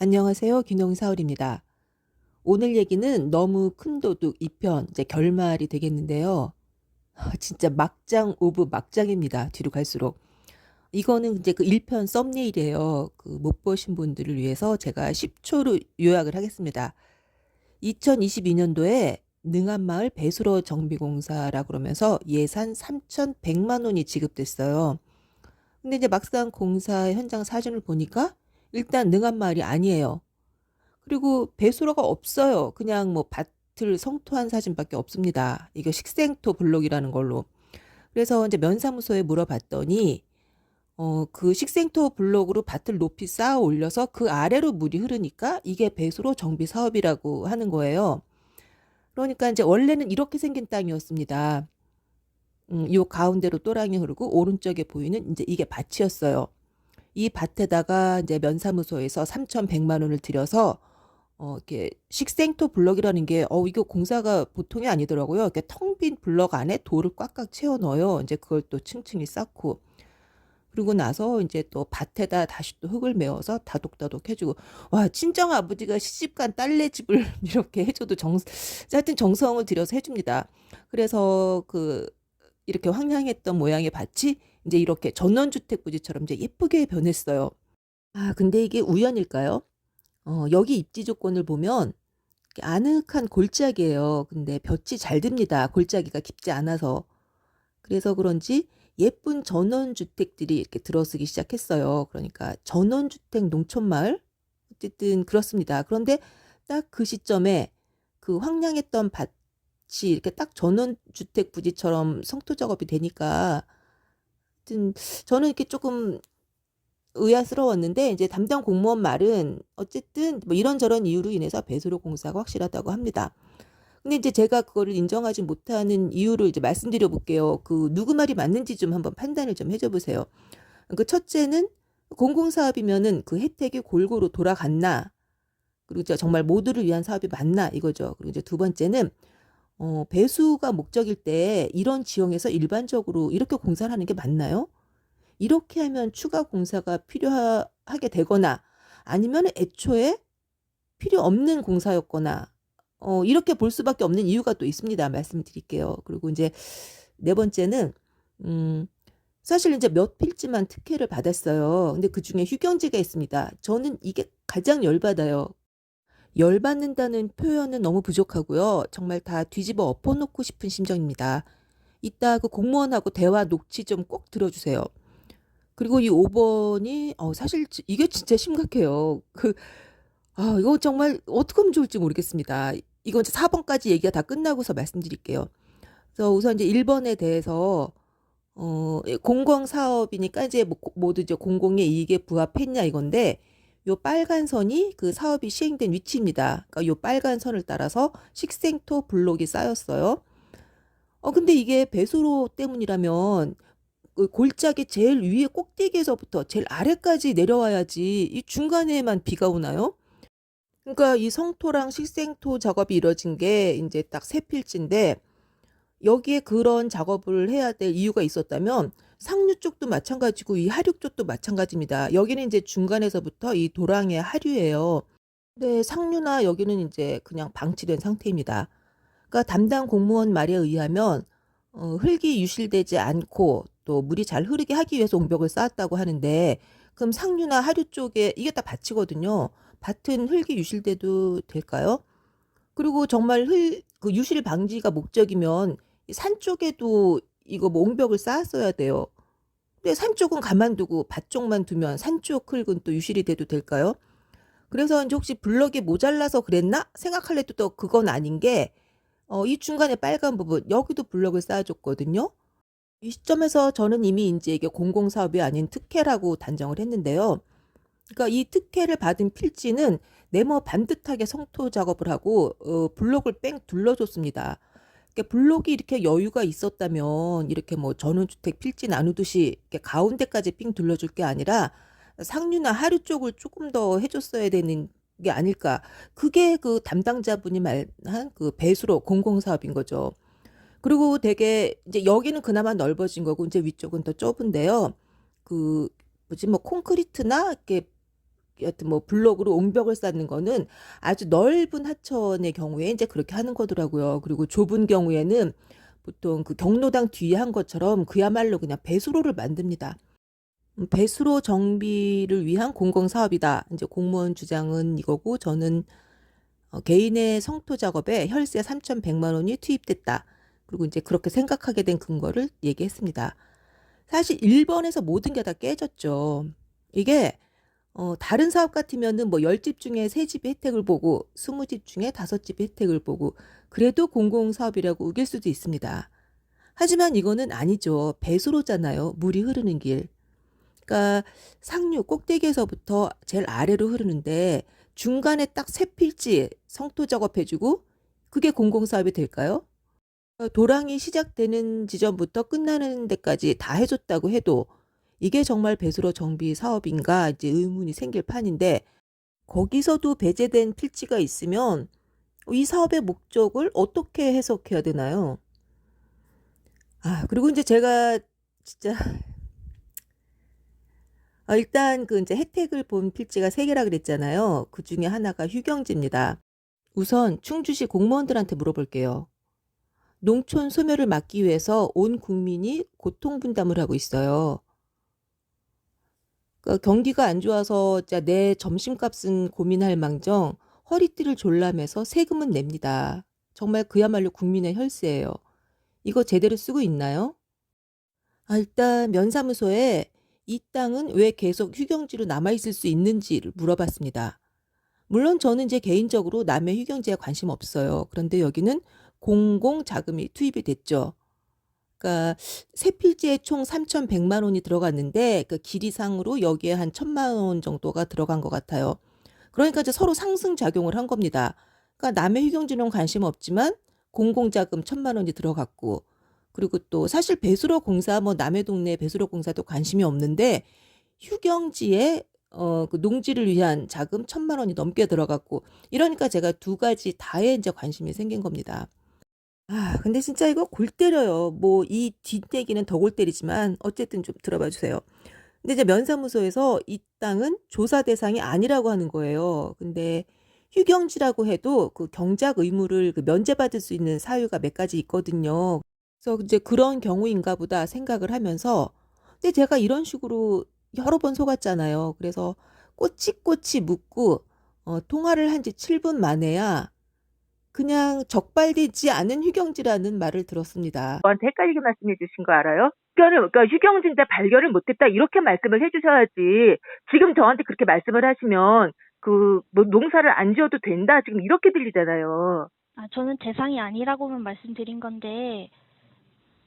안녕하세요. 귀농사울입니다. 오늘 얘기는 너무 큰 도둑 2편, 이제 결말이 되겠는데요. 아, 진짜 막장 오브 막장입니다. 뒤로 갈수록. 이거는 이제 그 1편 썸네일이에요. 그 못 보신 분들을 위해서 제가 10초로 요약을 하겠습니다. 2022년도에 능한마을 배수로 정비공사라 그러면서 예산 3,100만 원이 지급됐어요. 근데 이제 막상 공사 현장 사진을 보니까 일단 능한마을이 아니에요. 그리고 배수로가 없어요. 그냥 뭐 밭을 성토한 사진밖에 없습니다. 이게 식생토 블록이라는 걸로. 그래서 이제 면사무소에 물어봤더니 어, 그 식생토 블록으로 밭을 높이 쌓아 올려서 그 아래로 물이 흐르니까 이게 배수로 정비 사업이라고 하는 거예요. 그러니까 이제 원래는 이렇게 생긴 땅이었습니다. 음, 요 가운데로 또랑이 흐르고 오른쪽에 보이는 이제 이게 밭이었어요. 이 밭에다가 이제 면사무소에서 3,100만 원을 들여서 어, 이렇게 식생토 블럭이라는 게, 어, 이거 공사가 보통이 아니더라고요. 이렇게 텅 빈 블럭 안에 돌을 꽉꽉 채워 넣어요. 이제 그걸 또 층층이 쌓고. 그리고 나서 이제 또 밭에다 다시 또 흙을 메워서 다독다독 해주고. 와, 친정 아버지가 시집간 딸네 집을 이렇게 해줘도 정, 하여튼 정성을 들여서 해줍니다. 그래서 그, 이렇게 황량했던 모양의 밭이 이제 이렇게 전원주택 부지처럼 이제 예쁘게 변했어요. 아, 근데 이게 우연일까요? 어, 여기 입지 조건을 보면 아늑한 골짜기예요. 근데 볕이 잘 듭니다. 골짜기가 깊지 않아서. 그래서 그런지 예쁜 전원주택들이 이렇게 들어서기 시작했어요. 그러니까 전원주택 농촌마을? 어쨌든 그렇습니다. 그런데 딱 그 시점에 그 황량했던 밭이 이렇게 딱 전원주택 부지처럼 성토 작업이 되니까 하여튼 저는 이렇게 조금 의아스러웠는데 이제 담당 공무원 말은 어쨌든 뭐 이런저런 이유로 인해서 배수로 공사가 확실하다고 합니다. 근데 이제 제가 그거를 인정하지 못하는 이유를 이제 말씀드려 볼게요. 그 누구 말이 맞는지 좀 한번 판단을 좀 해줘 보세요. 그 첫째는 공공사업이면은 그 혜택이 골고루 돌아갔나? 그리고 정말 모두를 위한 사업이 맞나? 이거죠. 그리고 이제 두 번째는 어, 배수가 목적일 때 이런 지형에서 일반적으로 이렇게 공사를 하는 게 맞나요? 이렇게 하면 추가 공사가 필요하게 되거나 아니면 애초에 필요 없는 공사였거나 어, 이렇게 볼 수밖에 없는 이유가 또 있습니다. 말씀드릴게요. 그리고 이제 네 번째는 음, 사실 이제 몇 필지만 특혜를 받았어요. 근데 그 중에 휴경지가 있습니다. 저는 이게 가장 열받아요. 열받는다는 표현은 너무 부족하고요. 정말 다 뒤집어 엎어놓고 싶은 심정입니다. 이따 그 공무원하고 대화 녹취 좀 꼭 들어주세요. 그리고 이 5번이 어, 사실 이게 진짜 심각해요. 그, 아, 이거 정말 어떻게 하면 좋을지 모르겠습니다. 이건 이제 4번까지 얘기가 다 끝나고서 말씀드릴게요. 그래서 우선 이제 1번에 대해서 어, 공공 사업이니까 이제 뭐 모두 이제 공공의 이익에 부합했냐 이건데 요 빨간 선이 그 사업이 시행된 위치입니다. 그러니까 요 빨간 선을 따라서 식생토 블록이 쌓였어요. 어 근데 이게 배수로 때문이라면 그 골짜기 제일 위에 꼭대기에서부터 제일 아래까지 내려와야지 이 중간에만 비가 오나요? 그러니까 이 성토랑 식생토 작업이 이루어진 게 이제 딱 세 필지인데 여기에 그런 작업을 해야 될 이유가 있었다면 상류 쪽도 마찬가지고 이 하류 쪽도 마찬가지입니다. 여기는 이제 중간에서부터 이 도랑의 하류예요. 근데 상류나 여기는 이제 그냥 방치된 상태입니다. 그러니까 담당 공무원 말에 의하면 어, 흙이 유실되지 않고 또 물이 잘 흐르게 하기 위해서 옹벽을 쌓았다고 하는데 그럼 상류나 하류 쪽에 이게 다 밭이거든요. 밭은 흙이 유실돼도 될까요? 그리고 정말 흙, 그 유실 방지가 목적이면 산 쪽에도 이거 뭐 옹벽을 쌓았어야 돼요. 근데 산 쪽은 가만두고 밭 쪽만 두면 산 쪽 흙은 또 유실이 돼도 될까요? 그래서 이제 혹시 블럭이 모자라서 그랬나 생각할래도 또 그건 아닌 게 어, 이 중간에 빨간 부분 여기도 블럭을 쌓아줬거든요. 이 시점에서 저는 이미 이제 이게 공공사업이 아닌 특혜라고 단정을 했는데요. 그러니까 이 특혜를 받은 필지는 네모 반듯하게 성토 작업을 하고 어, 블록을 뺑 둘러줬습니다. 그러니까 블록이 이렇게 여유가 있었다면 이렇게 뭐 전원주택 필지 나누듯이 이렇게 가운데까지 삥 둘러줄 게 아니라 상류나 하류 쪽을 조금 더 해줬어야 되는 게 아닐까. 그게 그 담당자분이 말한 그 배수로 공공사업인 거죠. 그리고 되게 이제 여기는 그나마 넓어진 거고 이제 위쪽은 더 좁은데요. 그 뭐지 뭐 콘크리트나 이렇게 여하튼 뭐 블록으로 옹벽을 쌓는 거는 아주 넓은 하천의 경우에 이제 그렇게 하는 거더라고요. 그리고 좁은 경우에는 보통 그 경로당 뒤에 한 것처럼 그야말로 그냥 배수로를 만듭니다. 음, 배수로 정비를 위한 공공 사업이다. 이제 공무원 주장은 이거고 저는 어, 개인의 성토 작업에 혈세 3,100만 원이 투입됐다. 그리고 이제 그렇게 생각하게 된 근거를 얘기했습니다. 사실 1번에서 모든 게 다 깨졌죠. 이게 어, 다른 사업 같으면은 뭐 10집 중에 3집이 혜택을 보고 20집 중에 5집이 혜택을 보고 그래도 공공사업이라고 우길 수도 있습니다. 하지만 이거는 아니죠. 배수로잖아요. 물이 흐르는 길. 그러니까 상류 꼭대기에서부터 제일 아래로 흐르는데 중간에 딱 세 필지 성토 작업해주고 그게 공공사업이 될까요? 어, 도랑이 시작되는 지점부터 끝나는 데까지 다 해줬다고 해도 이게 정말 배수로 정비 사업인가 이제 의문이 생길 판인데 거기서도 배제된 필지가 있으면 이 사업의 목적을 어떻게 해석해야 되나요? 아, 그리고 이제 제가 진짜 아, 일단 그 이제 혜택을 본 필지가 세 개라 그랬잖아요. 그 중에 하나가 휴경지입니다. 우선 충주시 공무원들한테 물어볼게요. 농촌 소멸을 막기 위해서 온 국민이 고통 분담을 하고 있어요. 그러니까 경기가 안 좋아서 내 점심값은 고민할 망정 허리띠를 졸라매서 세금은 냅니다. 정말 그야말로 국민의 혈세예요. 이거 제대로 쓰고 있나요? 아, 일단 면사무소에 이 땅은 왜 계속 휴경지로 남아있을 수 있는지를 물어봤습니다. 물론 저는 제 개인적으로 남의 휴경지에 관심 없어요. 그런데 여기는 공공 자금이 투입이 됐죠. 그러니까 세 필지에 총 3,100만 원이 들어갔는데 그 길이상으로 여기에 한 1,000만 원 정도가 들어간 것 같아요. 그러니까 이제 서로 상승 작용을 한 겁니다. 그러니까 남의 휴경지는 관심 없지만 공공자금 1,000만 원이 들어갔고 그리고 또 사실 배수로 공사 뭐 남의 동네 배수로 공사도 관심이 없는데 휴경지에 어, 그 농지를 위한 자금 천만 원이 넘게 들어갔고 이러니까 제가 두 가지 다에 이제 관심이 생긴 겁니다. 아, 근데 진짜 이거 골 때려요. 뭐 이 뒷얘기는 더 골 때리지만 어쨌든 좀 들어봐 주세요. 근데 이제 면사무소에서 이 땅은 조사 대상이 아니라고 하는 거예요. 근데 휴경지라고 해도 그 경작 의무를 그 면제받을 수 있는 사유가 몇 가지 있거든요. 그래서 이제 그런 경우인가 보다 생각을 하면서 근데 제가 이런 식으로 여러 번 속았잖아요. 그래서 꼬치꼬치 묻고 어, 통화를 한 지 7분 만에야 그냥 적발되지 않은 휴경지라는 말을 들었습니다. 저한테 헷갈리게 말씀해 주신 거 알아요? 그러니까, 그러니까 휴경지인데 발견을 못했다 이렇게 말씀을 해주셔야지 지금 저한테 그렇게 말씀을 하시면 그 뭐 농사를 안 지어도 된다 지금 이렇게 들리잖아요. 아, 저는 대상이 아니라고만 말씀드린 건데,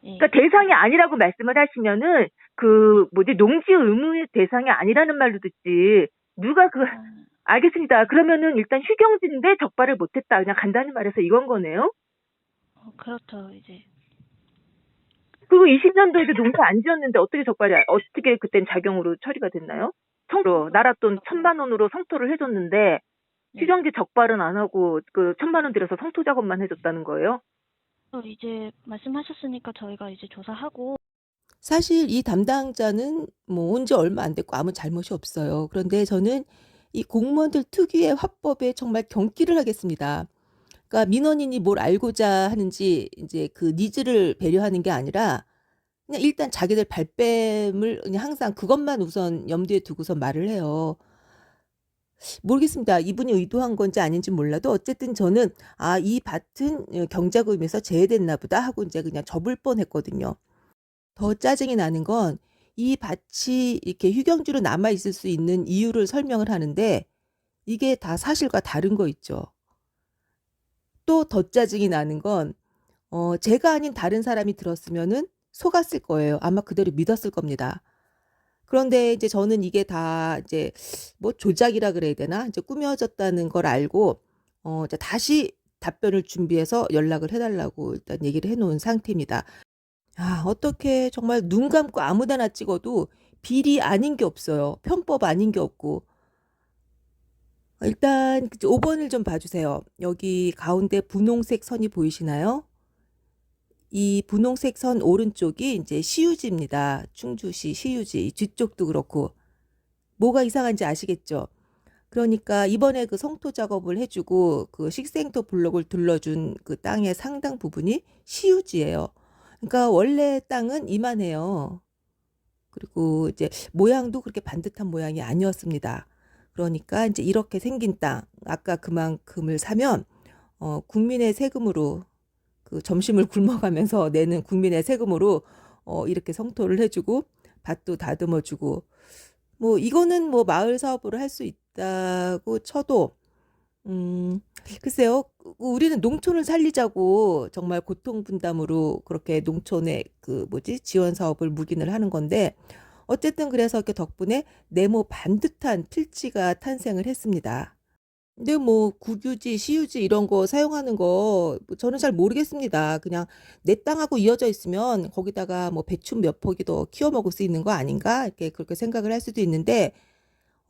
예. 그러니까 대상이 아니라고 말씀을 하시면은 그 뭐지 농지 의무의 대상이 아니라는 말로 듣지 누가 그 아, 알겠습니다. 그러면은 일단 휴경지인데 적발을 못했다 그냥 간단히 말해서 이건 거네요. 어, 그렇죠, 이제. 그리고 20년도에 도 농사 안 지었는데 어떻게 적발이 어떻게 그땐 자경으로 처리가 됐나요? 성토로 나랏돈 천만 원으로 성토를 해줬는데 네. 휴경지 적발은 안 하고 그 천만 원 들여서 성토 작업만 해줬다는 거예요. 또 이제 말씀하셨으니까 저희가 이제 조사하고, 사실 이 담당자는 뭐 온 지 얼마 안 됐고 아무 잘못이 없어요. 그런데 저는 이 공무원들 특유의 화법에 정말 경기를 하겠습니다. 그러니까 민원인이 뭘 알고자 하는지 이제 그 니즈를 배려하는 게 아니라 그냥 일단 자기들 발뺌을 그냥 항상 그것만 우선 염두에 두고서 말을 해요. 모르겠습니다. 이분이 의도한 건지 아닌지 몰라도 어쨌든 저는 아, 이 밭은 어, 경작의무에서 제외됐나 보다 하고 이제 그냥 접을 뻔 했거든요. 더 짜증이 나는 건 이 밭이 이렇게 휴경지로 남아 있을 수 있는 이유를 설명을 하는데 이게 다 사실과 다른 거 있죠. 또 더 짜증이 나는 건 어, 제가 아닌 다른 사람이 들었으면은 속았을 거예요. 아마 그대로 믿었을 겁니다. 그런데 이제 저는 이게 다 이제 뭐 조작이라 그래야 되나? 이제 꾸며졌다는 걸 알고 어, 이제 다시 답변을 준비해서 연락을 해달라고 일단 얘기를 해놓은 상태입니다. 아, 어떻게 정말 눈 감고 아무데나 찍어도 비리 아닌 게 없어요. 편법 아닌 게 없고. 일단 5번을 좀 봐주세요. 여기 가운데 분홍색 선이 보이시나요? 이 분홍색 선 오른쪽이 이제 시유지입니다. 충주시 시유지. 뒤쪽도 그렇고. 뭐가 이상한지 아시겠죠? 그러니까 이번에 그 성토 작업을 해주고 그 식생토 블록을 둘러준 그 땅의 상당 부분이 시유지예요. 그러니까 원래 땅은 이만해요. 그리고 이제 모양도 그렇게 반듯한 모양이 아니었습니다. 그러니까 이제 이렇게 생긴 땅, 아까 그만큼을 사면 어, 국민의 세금으로 그 점심을 굶어가면서 내는 국민의 세금으로 어, 이렇게 성토를 해주고 밭도 다듬어주고 뭐 이거는 뭐 마을 사업으로 할 수 있다고 쳐도 음 글쎄요 우리는 농촌을 살리자고 정말 고통 분담으로 그렇게 농촌의 그 뭐지 지원 사업을 묵인을 하는 건데 어쨌든 그래서 이렇게 덕분에 네모 반듯한 필지가 탄생을 했습니다. 근데 뭐 국유지, 시유지 이런 거 사용하는 거뭐 저는 잘 모르겠습니다. 그냥 내 땅하고 이어져 있으면 거기다가 뭐 배추 몇 포기 더 키워 먹을 수 있는 거 아닌가? 이렇게 그렇게 생각을 할 수도 있는데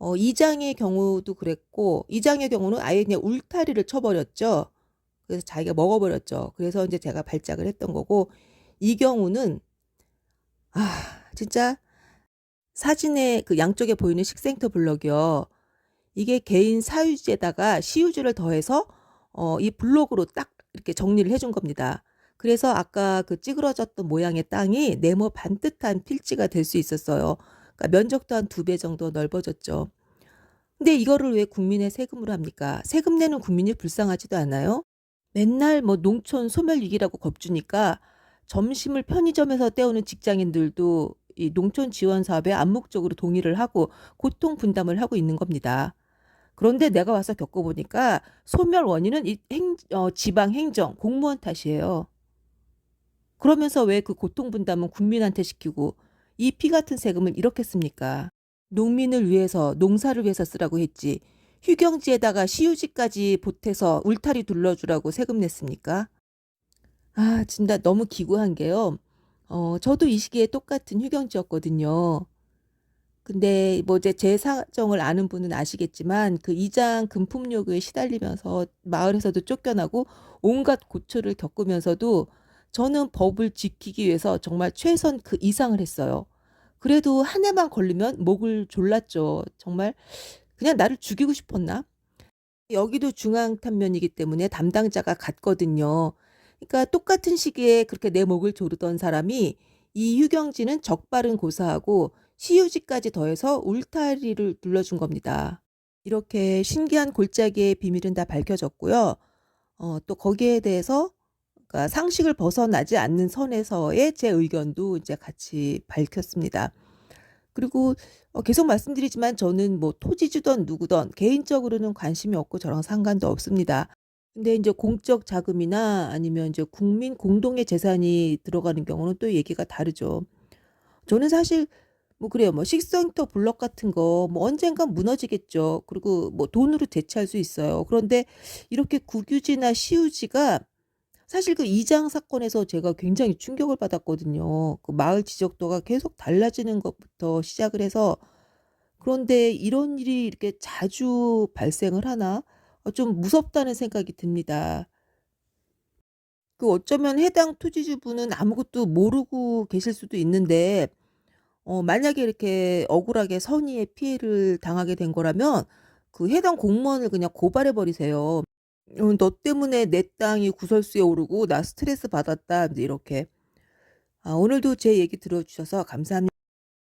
어, 이장의 경우도 그랬고 이장의 경우는 아예 그냥 울타리를 쳐버렸죠. 그래서 자기가 먹어버렸죠. 그래서 이제 제가 발작을 했던 거고 이 경우는 아 진짜 사진에 그 양쪽에 보이는 식생터 블럭이요. 이게 개인 사유지에다가 시유지를 더해서 어, 이 블록으로 딱 이렇게 정리를 해준 겁니다. 그래서 아까 그 찌그러졌던 모양의 땅이 네모 반듯한 필지가 될 수 있었어요. 그러니까 면적도 한 두 배 정도 넓어졌죠. 근데 이거를 왜 국민의 세금으로 합니까? 세금 내는 국민이 불쌍하지도 않아요? 맨날 뭐 농촌 소멸 위기라고 겁주니까 점심을 편의점에서 때우는 직장인들도 이 농촌 지원 사업에 암묵적으로 동의를 하고 고통 분담을 하고 있는 겁니다. 그런데 내가 와서 겪어보니까 소멸 원인은 이 행, 어, 지방 행정, 공무원 탓이에요. 그러면서 왜 그 고통 분담은 국민한테 시키고 이 피 같은 세금을 이렇게 씁니까? 농민을 위해서, 농사를 위해서 쓰라고 했지. 휴경지에다가 시유지까지 보태서 울타리 둘러주라고 세금 냈습니까? 아, 진짜 너무 기구한 게요. 어, 저도 이 시기에 똑같은 휴경지였거든요. 근데 뭐 이제 제 사정을 아는 분은 아시겠지만 그 이장 금품 요구에 시달리면서 마을에서도 쫓겨나고 온갖 고초를 겪으면서도 저는 법을 지키기 위해서 정말 최선 그 이상을 했어요. 그래도 한 해만 걸리면 목을 졸랐죠. 정말 그냥 나를 죽이고 싶었나? 여기도 중앙탄면이기 때문에 담당자가 같거든요. 그러니까 똑같은 시기에 그렇게 내 목을 조르던 사람이 이 휴경지는 적발은 고사하고 시유지까지 더해서 울타리를 둘러준 겁니다. 이렇게 신기한 골짜기의 비밀은 다 밝혀졌고요. 어, 또 거기에 대해서 그러니까 상식을 벗어나지 않는 선에서의 제 의견도 이제 같이 밝혔습니다. 그리고 어, 계속 말씀드리지만 저는 뭐 토지주던 누구던 개인적으로는 관심이 없고 저랑 상관도 없습니다. 근데 이제 공적 자금이나 아니면 이제 국민 공동의 재산이 들어가는 경우는 또 얘기가 다르죠. 저는 사실 뭐 그래요. 뭐 식센터 블럭 같은 거 뭐 언젠간 무너지겠죠. 그리고 뭐 돈으로 대체할 수 있어요. 그런데 이렇게 국유지나 시유지가 사실 그 이장 사건에서 제가 굉장히 충격을 받았거든요. 그 마을 지적도가 계속 달라지는 것부터 시작을 해서 그런데 이런 일이 이렇게 자주 발생을 하나? 어, 좀 무섭다는 생각이 듭니다. 그 어쩌면 해당 토지주분은 아무것도 모르고 계실 수도 있는데 어, 만약에 이렇게 억울하게 선의의 피해를 당하게 된 거라면 그 해당 공무원을 그냥 고발해 버리세요. 어, 너 때문에 내 땅이 구설수에 오르고 나 스트레스 받았다. 이제 이렇게. 아, 오늘도 제 얘기 들어주셔서 감사합니다.